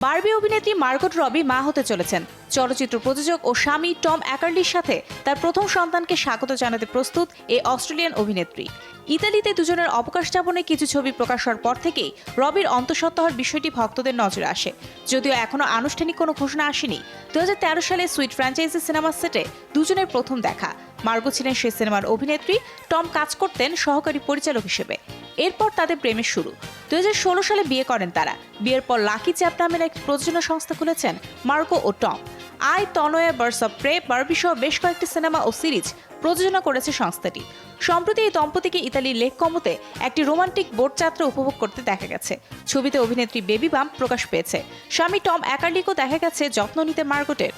Barbie অভিনেত্রী Margot Robbie মা হতে চলেছেন। চলচ্চিত্র প্রযোজক ও স্বামী টম অ্যাকার্লির সাথে তার প্রথম সন্তানকে স্বাগত জানাতে প্রস্তুত এই অস্ট্রেলিয়ান অভিনেত্রী। ইতালিতে দুজনের অবকাশ যাপনে কিছু ছবি প্রকাশ হওয়ার পর থেকেই রবির অন্তঃসত্ত্বা হওয়ার বিষয়টি ভক্তদের নজরে আসে। যদিও এখনও আনুষ্ঠানিক কোনো ঘোষণা আসেনি দু হাজার তেরো সালে সুইট ফ্র্যাঞ্চাইজি সিনেমা সেটে দুজনের প্রথম দেখা। মার্গো ছিলেন সেই সিনেমার অভিনেত্রী, টম কাজ করতেন সহকারী পরিচালক হিসেবে। এরপর তাদের প্রেমের শুরু। দুই হাজার ষোলো সালে বিয়ে করেন তারা। বিয়ের পর লাকি চ্যাপ নামের এক প্রযোজনা সংস্থা খুলেছেন মার্কো ও Tom. I Tanaya burst of Prey, Barbie সহ বেশ কয়েকটি সিনেমা ও সিরিজ প্রযোজনা করেছে সংস্থাটি। সম্প্রতি এই দম্পতিকে ইতালির লেক কমোতে একটি রোমান্টিক বোট যাত্রা উপভোগ করতে দেখা গেছে। ছবিতে অভিনেত্রী বেবি বাম প্রকাশ পেয়েছে। স্বামী টম অ্যাকার্লিকও দেখা গেছে যত্ন নিতে মার্গোটের